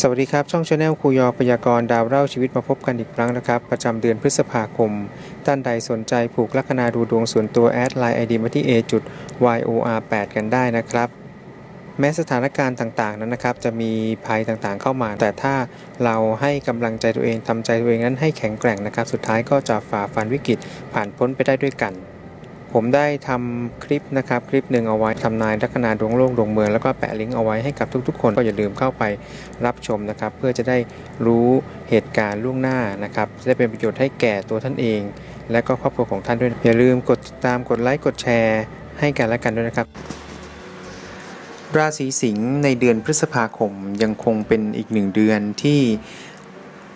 สวัสดีครับ ช่องชาแนลครูยอพยากรณ์ดาวเล่าชีวิตมาพบกันอีกครั้งนะครับ ประจำเดือนพฤษภาคม ท่านใดสนใจผูกลัคนาดูดวงส่วนตัวแอดไลน์ไอดีมาที่ a จุด yor 8 กันได้นะครับ แม้สถานการณ์ต่างๆนั้นนะครับ จะมีภัยต่างๆเข้ามา แต่ถ้าเราให้กำลังใจตัวเองทำใจตัวเองนั้นให้แข็งแกร่งนะครับ สุดท้ายก็จะฝ่าฟันวิกฤตผ่านพ้นไปได้ด้วยกัน ผมได้ทำคลิปนะครับคลิปหนึ่งเอาไว้ทำนายลัคนาดวงโลกดวงเมืองแล้วก็แปะลิงก์เอาไว้ให้กับทุก ๆ คนก็อย่าลืมเข้าไปรับชมนะครับ เพื่อจะได้รู้เหตุการณ์ล่วงหน้านะครับจะได้เป็นประโยชน์ให้แก่ตัวท่านเอง และก็ครอบครัวของท่านด้วย อย่าลืมกดติดตามกดไลค์กดแชร์ ให้กันและกันด้วยนะครับ ราศีสิงห์ในเดือนพฤษภาคมยังคงเป็นอีกหนึ่งเดือนที่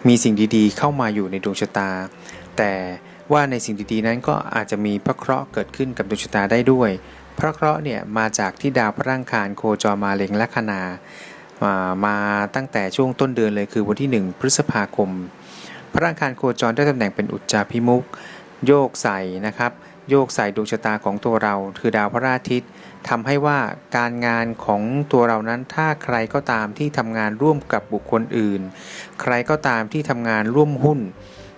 มีสิ่งดีๆ เข้ามาอยู่ในดวงชะตา แต่ว่าในสิ่งดีๆนั้นก็อาจจะมีพระเคราะห์เกิดขึ้นกับดวงชะตาได้ด้วย พระเคราะห์เนี่ยมาจากที่ดาวพระร่างคารโคจรมาเล็งลัคนามามาตั้งแต่ช่วงต้นเดือนเลยคือวันที่ 1 พฤษภาคม พระร่างคารโคจรได้ตำแหน่งเป็นอุจจาพิมุก โยกใส่นะครับ โยกใส่ดวงชะตาของตัวเราคือดาวพระอาทิตย์ทำให้ว่าการงานของตัวเรานั้นถ้าใครก็ตามที่ทำงานร่วมกับบุคคลอื่น ใครก็ตามที่ทำงานร่วมหุ้น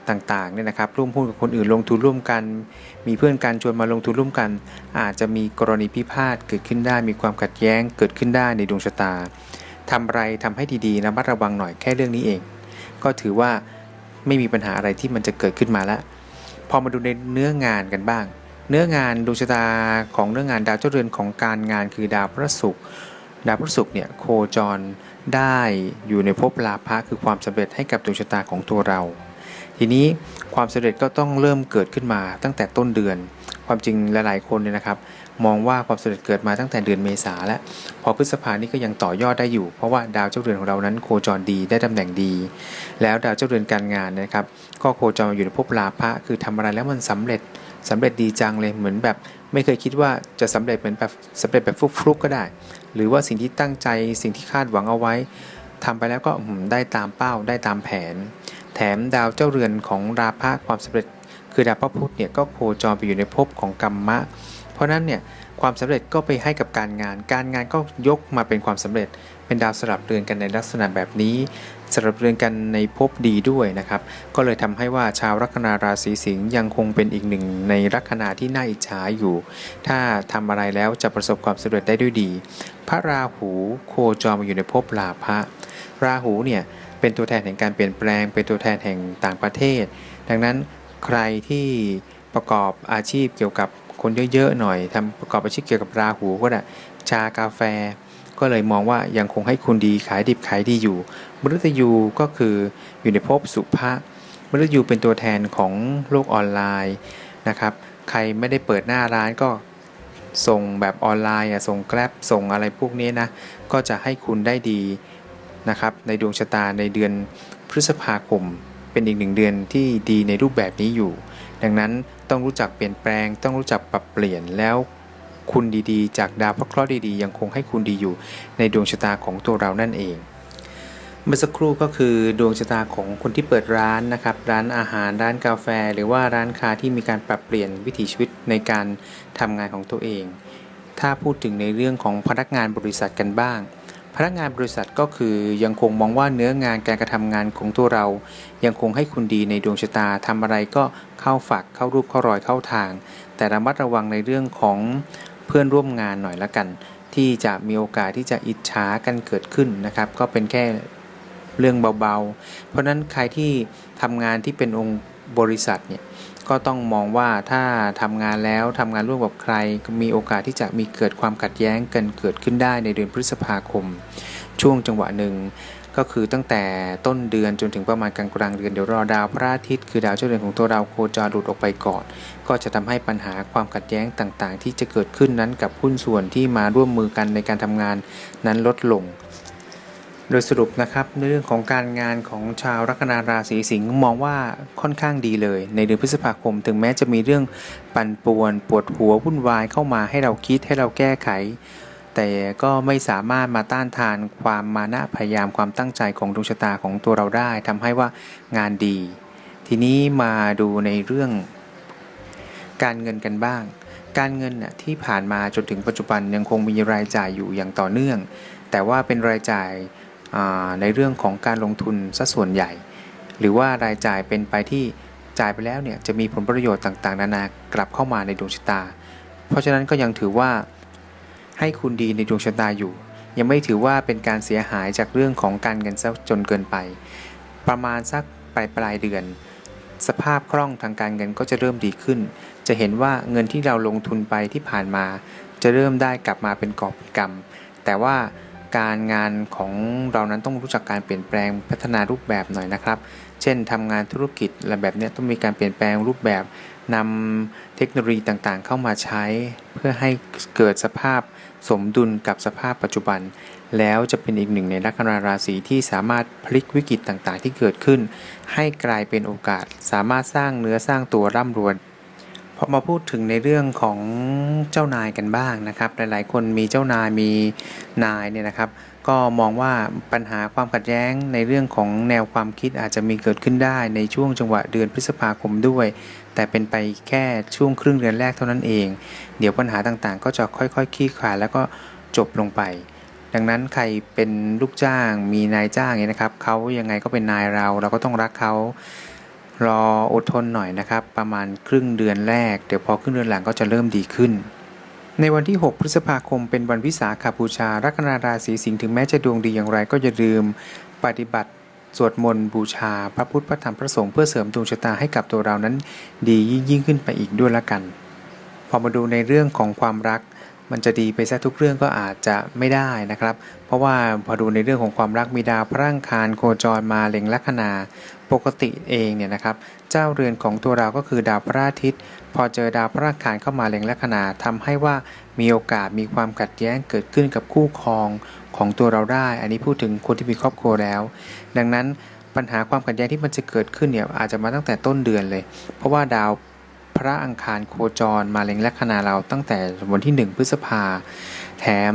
ต่างๆเนี่ยนะครับร่วมหุ้นกับคนอื่นลงทุนร่วมกัน มีเพื่อนกันชวนมาลงทุนร่วมกัน อาจจะมีกรณีพิพาทเกิดขึ้นได้มีความขัดแย้งเกิดขึ้นได้ในดวงชะตาทำไรทำให้ดีๆระมัดระวังหน่อยแค่เรื่องนี้เอง ก็ถือว่าไม่มีปัญหาอะไรที่มันจะเกิดขึ้นมาแล้ว พอมาดูในเนื้องานกันบ้าง เนื้องานดวงชะตาของเนื้องานดาวเจ้าเรือนของการงานคือดาวพระศุกร์ดาวพระศุกร์เนี่ยโคจรได้อยู่ในภพลาภะคือความสำเร็จให้กับดวงชะตาของตัวเรา ทีนี้ความสำเร็จก็ต้องเริ่มเกิดขึ้นมาตั้งแต่ต้นเดือน ความจริงหลายๆคนเนี่ยนะครับ มองว่าความสำเร็จเกิดมาตั้งแต่เดือนเมษาแล้วพอพฤษภานี่ก็ยังต่อยอดได้อยู่ เพราะว่าดาวเจ้าเรือนของเรานั้นโคจรดีได้ตำแหน่งดี แล้วดาวเจ้าเรือนการงานนะครับ ก็โคจรอยู่ในภพลาภะคือทำอะไรแล้วมันสำเร็จสำเร็จดีจังเลยเหมือนแบบ ไม่เคยคิดว่าจะสำเร็จเหมือนแบบสำเร็จแบบฟลุกๆก็ได้ หรือว่าสิ่งที่ตั้งใจสิ่งที่คาดหวังเอาไว้ทำไปแล้วก็ได้ตามเป้าได้ตามแผน แถมดาวเจ้าเรือนของราพะความสำเร็จ คือดาวพระพุธเนี่ยก็โคจรไปอยู่ในภพของกรรมะ เพราะนั้นเนี่ยความสำเร็จก็ไปให้กับการงาน การงานก็ยกมาเป็นความสำเร็จ เป็นดาวสลับเรือนกันในลักษณะแบบนี้สลับเรือนกันในภพดีด้วยนะครับ ก็เลยทำให้ว่าชาวลัคนาราศีสิงห์ยังคงเป็นอีกหนึ่งในลัคนาที่น่าอิจฉาอยู่ ถ้าทำอะไรแล้วจะประสบความสำเร็จได้ด้วยดี พระราหูโคจรมาอยู่ในภพลาภะราหูเนี่ยเป็นตัวแทนแห่งการเปลี่ยนแปลง เป็นตัวแทนแห่งต่างประเทศ ดังนั้นใครที่ประกอบอาชีพเกี่ยวกับ คนเยอะๆหน่อยทำประกอบอาชีพเกี่ยวกับราหูก็ได้ชากาแฟ ก็เลยมองว่ายังคงให้คุณดีขายดิบขายดีอยู่มฤตยูก็คืออยู่ในภพสุภะมฤตยูเป็นตัวแทนของโลกออนไลน์นะครับ ใครไม่ได้เปิดหน้าร้านก็ส่งแบบออนไลน์อะส่งแกร็บส่งอะไรพวกนี้นะก็จะให้คุณได้ดีนะครับในดวงชะตาในเดือนพฤษภาคม เป็นอีกหนึ่งเดือนที่ดีในรูปแบบนี้อยู่ ดังนั้น ต้องรู้จักเปลี่ยนแปลง ต้องรู้จักปรับเปลี่ยนแล้วคุณดีๆ จากดาวพระเคราะห์ดีๆ ยังคงให้คุณดีอยู่ในดวงชะตาของตัวเรานั่นเอง เมื่อสักครู่ก็คือดวงชะตาของคนที่เปิดร้านนะครับ ร้านอาหารร้านกาแฟ หรือว่าร้านค้าที่มีการปรับเปลี่ยนวิถีชีวิตในการทำงานของตัวเอง ถ้าพูดถึงในเรื่องของพนักงานบริษัทกันบ้าง พนักงานบริษัทก็คือยังคงมองว่าเนื้องานการกระทำงานของตัวเรา ยังคงให้คุณดีในดวงชะตาทำอะไรก็เข้าฝักเข้ารูปเข้ารอยเข้าทาง แต่ระมัดระวังในเรื่องของเพื่อนร่วมงานหน่อยละกัน ที่จะมีโอกาสที่จะอิจฉากันเกิดขึ้นนะครับ ก็เป็นแค่เรื่องเบาๆ เพราะนั้นใครที่ทำงานที่เป็นองค์บริษัทเนี่ย ก็ต้องมองว่าถ้าทำงานแล้วทำงานร่วมกับใคร มีโอกาสที่จะมีเกิดความขัดแย้งกันเกิดขึ้นได้ในเดือนพฤษภาคม ช่วงจังหวะหนึ่งก็คือตั้งแต่ต้นเดือนจนถึงประมาณกลางกลางเดือนเดี๋ยวรอดาวพระอาทิตย์คือดาวเจ้าเรือนของตัวเราโคจรหลุดออกไปก่อน ก็จะทำให้ปัญหาความขัดแย้งต่างๆ ที่จะเกิดขึ้นนั้นกับหุ้นส่วนที่มาร่วมมือกันในการทำงานนั้นลดลง โดยสรุปนะครับในเรื่องของการงานของชาวลัคนาราศีสิงห์มองว่าค่อนข้างดีเลย ในเดือนพฤษภาคม ถึงแม้จะมีเรื่องปั่นป่วนปวดหัววุ่นวายเข้ามาให้เราคิดให้เราแก้ไข แต่ก็ไม่สามารถมาต้านทานความมานะพยายามความตั้งใจของดวงชะตาของตัวเราได้ทำให้ว่างานดี ทีนี้มาดูในเรื่อง การเงินกันบ้าง การเงินน่ะที่ผ่านมาจนถึงปัจจุบันยังคงมีรายจ่ายอยู่อย่างต่อเนื่อง แต่ว่าเป็นรายจ่าย ในเรื่องของการลงทุนซะส่วนใหญ่ หรือว่ารายจ่ายเป็นไปที่จ่ายไปแล้วเนี่ยจะมีผลประโยชน์ต่างๆ นานากลับเข้ามาในดวงชะตา เพราะฉะนั้นก็ยังถือว่าให้คุณดีในดวงชะตาอยู่ ยังไม่ถือว่าเป็นการเสียหายจากเรื่องของการเงินซะจนเกินไป ประมาณสักปลายปลายเดือน สภาพคล่องทางการเงินก็จะเริ่มดีขึ้น จะเห็นว่าเงินที่เราลงทุนไปที่ผ่านมา จะเริ่มได้กลับมาเป็นกอบเป็นกำแต่ว่า การงานของเรานั้นต้องรู้จักการเปลี่ยนแปลงพัฒนารูปแบบหน่อยนะครับ เช่นทำงานธุรกิจอะไรแบบนี้ต้องมีการเปลี่ยนแปลงรูปแบบนำเทคโนโลยีต่างๆ เข้ามาใช้ เพื่อให้เกิดสภาพสมดุลกับสภาพปัจจุบัน แล้วจะเป็นอีกหนึ่งในลัคนาราศีที่สามารถพลิกวิกฤตต่างๆ ที่เกิดขึ้น ให้กลายเป็นโอกาส สามารถสร้างเนื้อสร้างตัวร่ำรวย พอมาพูดถึงในเรื่องของเจ้านายกันบ้างนะครับ หลายๆ คนมีเจ้านายมีนายเนี่ยนะครับ ก็มองว่าปัญหาความขัดแย้งในเรื่องของแนวความคิดอาจจะมีเกิดขึ้นได้ในช่วงจังหวะเดือนพฤษภาคมด้วย แต่เป็นไปแค่ช่วงครึ่งเดือนแรกเท่านั้นเอง เดี๋ยวปัญหาต่างๆ ก็จะค่อยๆคลี่คลายแล้วก็จบลงไป ดังนั้นใครเป็นลูกจ้างมีนายจ้างเนี่ยนะครับเขายังไงก็เป็นนายเราเราก็ต้องรักเขา รออดทนหน่อยนะครับ ประมาณครึ่งเดือนแรก เดี๋ยวพอครึ่งเดือนหลังก็จะเริ่มดีขึ้น ในวันที่ 6 พฤษภาคมเป็นวันวิสาขบูชา ลัคนาราศีสิงห์ถึงแม้จะดวงดีอย่างไรก็อย่าลืม ปฏิบัติสวดมนต์บูชา พระพุทธพระธรรมพระสงฆ์เพื่อเสริมดวงชะตาให้กับตัวเรานั้น ดียิ่งยิ่งขึ้นไปอีกด้วยละกัน พอมาดูในเรื่องของความรัก มันจะดีไปซะทุกเรื่องก็อาจจะไม่ได้นะครับ เพราะว่าพอดูในเรื่องของความรักมีดาวพระอังคารโคจรมาเล็งลัคนา ปกติเองเนี่ยนะครับ เจ้าเรือนของตัวเราก็คือดาวพระอาทิตย์ พอเจอดาวพระอังคารเข้ามาเล็งลัคนาทำให้ว่ามีโอกาสมีความขัดแย้งเกิดขึ้นกับคู่ครองของตัวเราได้ อันนี้พูดถึงคนที่มีครอบครัวแล้ว ดังนั้นปัญหาความขัดแย้งที่มันจะเกิดขึ้นเนี่ยอาจจะมาตั้งแต่ต้นเดือนเลย เพราะว่าดาว พระอังคารโคจรมาเล็งลัคนาเราตั้งแต่วันที่ 1 พฤษภา แถม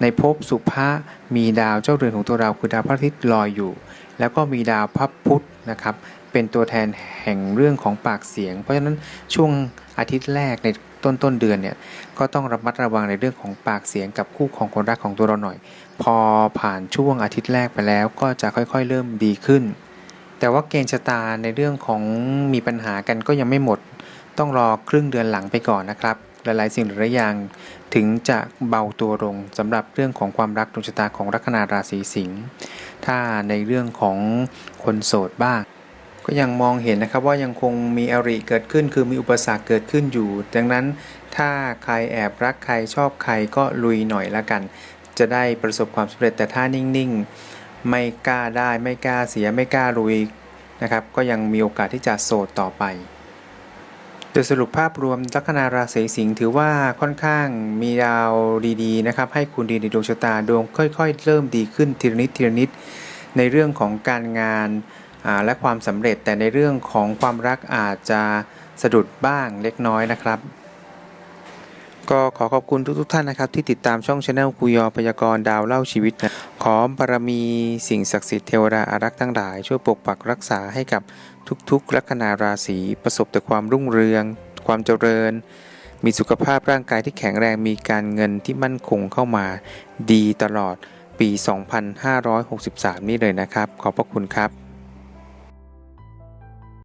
ในภพสุภะมีดาวเจ้าเรือนของตัวเราคือดาวพระอาทิตย์ลอยอยู่ แล้วก็มีดาวพระพุธนะครับ เป็นตัวแทนแห่งเรื่องของปากเสียง เพราะฉะนั้นช่วงอาทิตย์แรกในต้นต้นเดือนเนี่ยก็ต้องระมัดระวังในเรื่องของปากเสียงกับคู่ของคนรักของตัวเราหน่อย พอผ่านช่วงอาทิตย์แรกไปแล้วก็จะค่อยๆ เริ่มดีขึ้น แต่ว่าเกณฑ์ชะตาในเรื่องของมีปัญหากันก็ยังไม่หมด ต้องรอครึ่งเดือนหลังไปก่อนนะครับ หลายๆ สิ่งหลายๆอย่างถึงจะเบาตัวลงสำหรับเรื่องของความรักดวงชะตาของลัคนาราศีสิงห์ถ้าในเรื่องของคนโสดบ้างก็ยังมองเห็นนะครับว่ายังคงมีอริเกิดขึ้น คือมีอุปสรรคเกิดขึ้นอยู่ ดังนั้นถ้าใครแอบรักใครชอบใครก็ลุยหน่อยละกัน จะได้ประสบความสำเร็จแต่ถ้านิ่งๆ ไม่กล้าได้ไม่กล้าเสียไม่กล้าลุยนะครับก็ยังมีโอกาสที่จะโสดต่อไป ดยสรุปภาพรวมลัคนาราศีสิงห์ถือว่าค่อนข้างมีดาวดีๆนะครับให้คุณดีในดวงชะตาดวงค่อย ๆ เริ่มดีขึ้นทีละนิดทีละนิดในเรื่องของการงานและความสำเร็จแต่ในเรื่องของความรักอาจจะสะดุดบ้างเล็กน้อยนะครับ ก็ขอขอบคุณทุกๆท่านนะครับที่ติดตามช่องช anel คุยอพยากรณ์ดาวเล่าชีวิตนะขอบารมีสิ่งศักดิ์สิทธิ์เทวดาอารักษ์ทั้งหลาย ช่วยปกปักรักษาให้กับทุกๆ ลัคนาราศีประสบแต่ความรุ่งเรือง ความเจริญ มีสุขภาพร่างกายที่แข็งแรงมีการเงินที่มั่นคงเข้ามา ดีตลอดปี 2563 นี้เลยนะครับ ขอบพระคุณครับ